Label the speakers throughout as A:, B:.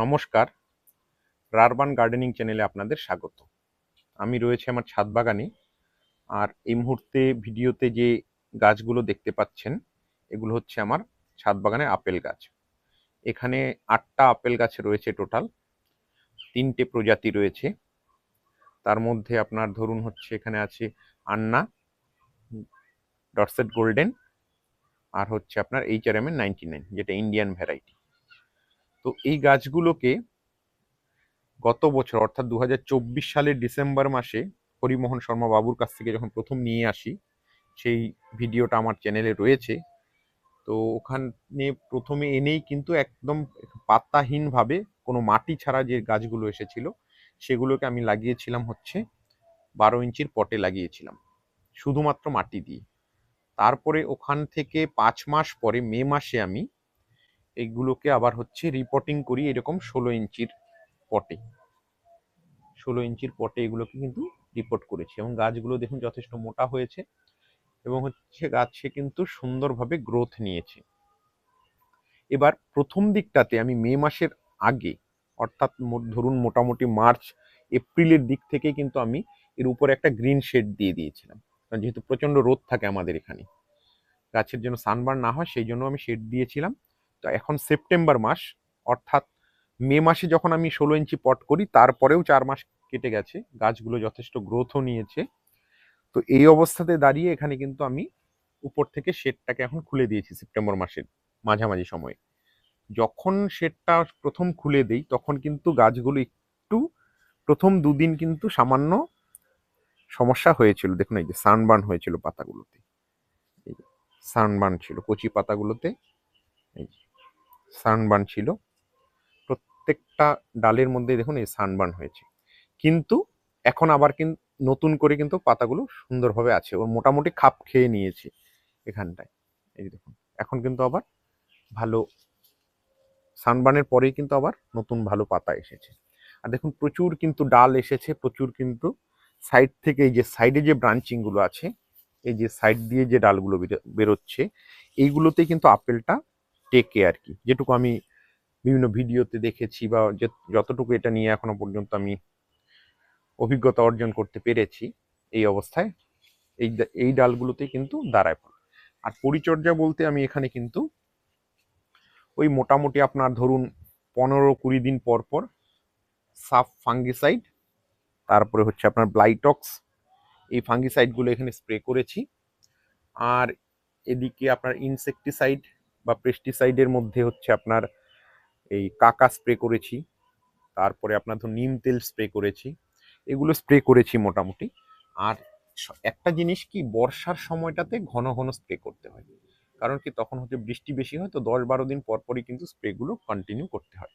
A: নমস্কার। রারবান গার্ডেনিং চ্যানেলে আপনাদের স্বাগত। আমি রয়েছে আমার ছাদ বাগানে। আর এই মুহূর্তে ভিডিওতে যে গাছগুলো দেখতে পাচ্ছেন, এগুলো হচ্ছে আমার ছাদ বাগানের আপেল গাছ। এখানে আটটা আপেল গাছ রয়েছে টোটাল। তিনটে প্রজাতি রয়েছে। তার মধ্যে আপনার ধরুন হচ্ছে এখানে আছে আন্না ডটসেট গোল্ডেন, আর হচ্ছে আপনার এইচ আর এম এর নাইনটি নাইন, যেটা ইন্ডিয়ান ভ্যারাইটি। তো এই গাছগুলোকে গত বছর, অর্থাৎ দু হাজার চব্বিশ সালের ডিসেম্বর মাসে হরিমোহন শর্মা বাবুর কাছ থেকে যখন প্রথম নিয়ে আসি, সেই ভিডিওটা আমার চ্যানেলে রয়েছে। তো ওখানে প্রথমে এনেই কিন্তু একদম পাতাহীনভাবে কোনো মাটি ছাড়া যে গাছগুলো এসেছিল, সেগুলোকে আমি লাগিয়েছিলাম হচ্ছে বারো ইঞ্চির পটে লাগিয়েছিলাম, শুধুমাত্র মাটি দিয়ে। তারপরে ওখান থেকে পাঁচ মাস পরে, মে মাসে আমি এইগুলোকে আবার হচ্ছে রিপোর্টিং করি এরকম ষোলো ইঞ্চির পটে। ষোলো ইঞ্চির পটে এগুলোকে কিন্তু রিপোর্ট করেছি এবং গাছগুলো দেখুন যথেষ্ট মোটা হয়েছে এবং হচ্ছে গাছে কিন্তু সুন্দরভাবে গ্রোথ নিয়েছে। এবার প্রথম দিকটাতে আমি মে মাসের আগে, অর্থাৎ ধরুন মোটামুটি মার্চ, এপ্রিলের দিক থেকে কিন্তু আমি এর উপরে একটা গ্রিন শেড দিয়ে দিয়েছিলাম। কারণ যেহেতু প্রচণ্ড রোদ থাকে আমাদের এখানে, গাছের জন্য সানবার্ন না হয় সেই জন্য আমি শেড দিয়েছিলাম। তো এখন সেপ্টেম্বর মাস, অর্থাৎ মে মাসে যখন আমি ষোলো ইঞ্চি পট করি, তারপরেও চার মাস কেটে গেছে, গাছগুলো যথেষ্ট গ্রোথও নিয়েছে। তো এই অবস্থাতে দাঁড়িয়ে এখানে কিন্তু আমি উপর থেকে শেডটাকে এখন খুলে দিয়েছি সেপ্টেম্বর মাসের মাঝামাঝি সময়ে। যখন শেডটা প্রথম খুলে দেই, তখন কিন্তু গাছগুলো একটু প্রথম দুদিন কিন্তু সামান্য সমস্যা হয়েছিল। দেখুন এই যে সানবার্ন হয়েছিল পাতাগুলোতে। সানবার্ন ছিল, কচি পাতাগুলোতে। এই যে সানবার্ন ছিল। প্রত্যেকটা ডালের মধ্যে দেখুন এই সানবার্ন হয়েছে। কিন্তু এখন আবার কিন্তু নতুন করে কিন্তু পাতাগুলো সুন্দরভাবে আছে। ওর মোটামুটি খাপ খেয়ে নিয়েছে এখানটায়। এই দেখুন, এখন কিন্তু আবার ভালো সানবার্নের পরেই কিন্তু আবার নতুন ভালো পাতা এসেছে। আর দেখুন প্রচুর কিন্তু ডাল এসেছে, প্রচুর কিন্তু সাইড থেকে এই যে সাইডে যে ব্রাঞ্চিংগুলো আছে, এই যে সাইড দিয়ে যে ডালগুলো বেরোচ্ছে এইগুলোতে কিন্তু আপেলটা টেকে আর কি যেটুকু আমি বিভিন্ন ভিডিওতে দেখেছি বা যতটুকু এটা নিয়ে এখনও পর্যন্ত আমি অভিজ্ঞতা অর্জন করতে পেরেছি, এই অবস্থায় এই এই ডালগুলোতেই কিন্তু দাঁড়ায় পড়ে। আর পরিচর্যা বলতে আমি এখানে কিন্তু ওই মোটামুটি আপনার ধরুন পনেরো কুড়ি দিন পর পর সাফ ফাঙ্গিসাইড, তারপরে হচ্ছে আপনার ব্লাইটক্স, এই ফাঙ্গিসাইডগুলো এখানে স্প্রে করেছি। আর এদিকে আপনার ইনসেকটিসাইড বা পেস্টিসাইডের মধ্যে হচ্ছে আপনার এই কাকা স্প্রে করেছি, তারপরে আপনার ধরুন নিম তেল স্প্রে করেছি, এগুলো স্প্রে করেছি মোটামুটি। আর একটা জিনিস কি বর্ষার সময়টাতে ঘন ঘন স্প্রে করতে হয়। কারণ কি তখন হচ্ছে বৃষ্টি বেশি হয়, তো দশ বারো দিন পর পরই কিন্তু স্প্রেগুলো কন্টিনিউ করতে হয়।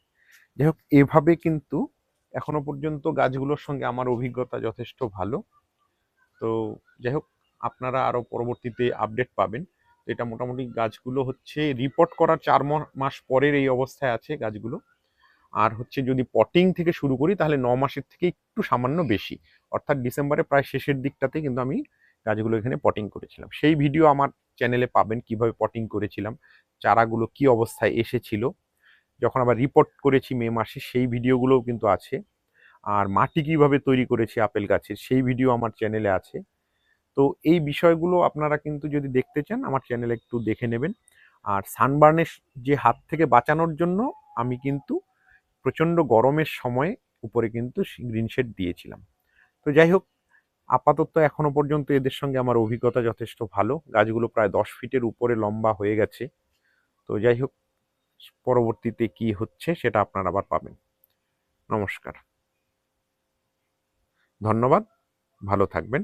A: যাই হোক, এভাবে কিন্তু এখনও পর্যন্ত গাছগুলোর সঙ্গে আমার অভিজ্ঞতা যথেষ্ট ভালো। তো যাই হোক, আপনারা আরও পরবর্তীতে আপডেট পাবেন। এটা মোটামুটি গাছগুলো হচ্ছে রিপোর্ট করার চার মাস পরের এই অবস্থায় আছে গাছগুলো। আর হচ্ছে যদি পটিং থেকে শুরু করি, তাহলে ন মাসের থেকে একটু সামান্য বেশি। অর্থাৎ ডিসেম্বরে প্রায় শেষের দিকটাতে কিন্তু আমি গাছগুলো এখানে পটিং করেছিলাম। সেই ভিডিও আমার চ্যানেলে পাবেন কীভাবে পটিং করেছিলাম, চারাগুলো কি অবস্থায় এসেছিল। যখন আবার রিপোর্ট করেছি মে মাসে, সেই ভিডিওগুলোও কিন্তু আছে। আর মাটি কীভাবে তৈরি করেছি আপেল গাছের, সেই ভিডিও আমার চ্যানেলে আছে। তো এই বিষয়গুলো আপনারা কিন্তু যদি দেখতে চান, আমার চ্যানেলে একটু দেখে নেবেন। আর সানবার্নের যে হাত থেকে বাঁচানোর জন্য আমি কিন্তু প্রচণ্ড গরমের সময় উপরে কিন্তু গ্রিন শেড দিয়েছিলাম। তো যাই হোক, আপাতত এখনও পর্যন্ত এদের সঙ্গে আমার অভিজ্ঞতা যথেষ্ট ভালো। গাছগুলো প্রায় দশ ফিটের উপরে লম্বা হয়ে গেছে। তো যাই হোক, পরবর্তীতে কি হচ্ছে সেটা আপনারা আবার পাবেন। নমস্কার। ধন্যবাদ। ভালো থাকবেন।